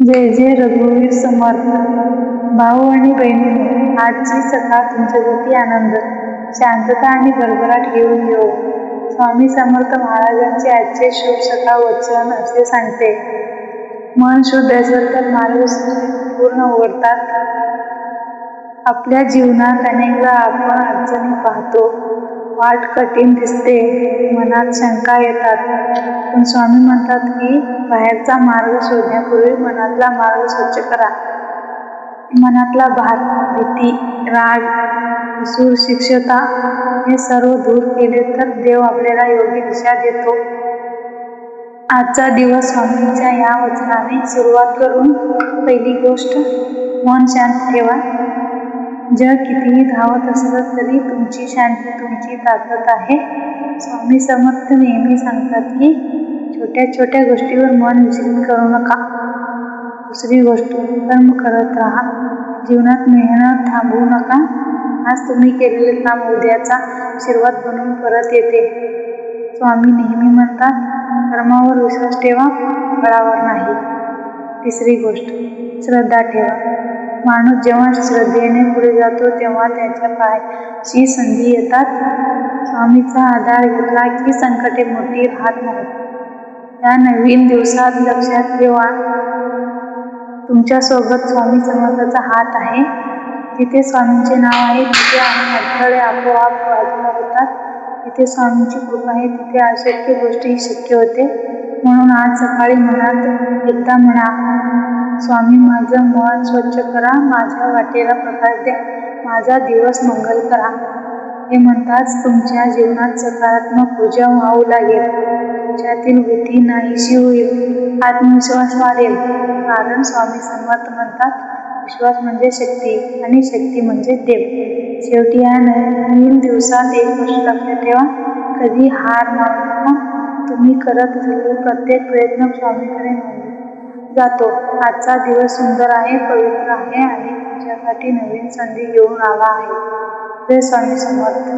जय जय रघुवीर समर्थ. भाऊ आणि बहिणी आजची सकाळ तुमच्यासाठी आनंद. शांतता आणि गडबडाट घेऊन येऊ स्वामी समर्थ महाराजांचे आजचे शुभ सकाळ वचन असे सांगते. मन शुद्ध असेल तर माणूस पूर्ण उघडतात आपल्या जीवनात अनेकदा आपण अडचणी पाहतो. वाट कठीण दिसते मनात शंका येतात. पण स्वामी म्हणतात की बाहेरचा मार्ग शोधण्यापूर्वी मनातला मार्ग स्वच्छ करा. मनातला भार भीती राग सूर शिक्षता हे सर्व दूर केले तर देव आपल्याला योग्य दिशा देतो. आजचा दिवस स्वामींच्या या वचनाने सुरुवात करून पहिली गोष्ट मन शांत ठेवा. जग कितीही धावत असलं तरी तुमची शांती तुमची ताकद आहे. स्वामी समर्थ नेहमी सांगतात की छोट्या छोट्या गोष्टीवर मन विचलित करू नका. दुसरी गोष्ट कर्म करत राहा. जीवनात मेहनत थांबवू नका. आज तुम्ही केलेले काम उद्याचा आशीर्वाद बनून परत येते. स्वामी नेहमी म्हणतात कर्मावर विश्वास ठेवा फळावर नाही. तिसरी गोष्ट श्रद्धा ठेवा. माणूस जेव्हा श्रद्धेने पुढे जातो तेव्हा त्याच्या पायची संधी येतात. स्वामीचा आधार घेतला की संकटे मोठी राहत नाही या नवीन दिवसात लक्षात ठेवा. तुमच्यासोबत स्वामी समर्थाचा हात आहे. तिथे स्वामींचे नाव आहे तिथे आणि अडथळे आपोआप बाजूला होतात तिथे स्वामींची कृपा आहे तिथे अशक्य गोष्टी शक्य होते. म्हणून आज सकाळी मनात एकदा म्हणा स्वामी माझं मन स्वच्छ करा माझ्या वाटेला प्रकाश द्या माझा दिवस मंगल करा. हे म्हणताच तुमच्या जीवनात सकारात्मक ऊर्जा वाहू लागेल. तुमच्यातील भीती नाहीशी होईल. आत्मविश्वास वाढेल. कारण स्वामी समर्थ म्हणतात विश्वास म्हणजे शक्ती आणि शक्ती म्हणजे देव. शेवटी या नवीन दिवसात एक गोष्ट लक्षात ठेवा. कधी हार मानू नका. तुम्ही करत असलेले प्रत्येक प्रयत्न स्वामीकडे मानले जातो. आजचा दिवस सुंदर आहे पवित्र आहे आणि तुमच्यासाठी नवीन संधी घेऊन आला आहे. जय स्वामी समर्थ.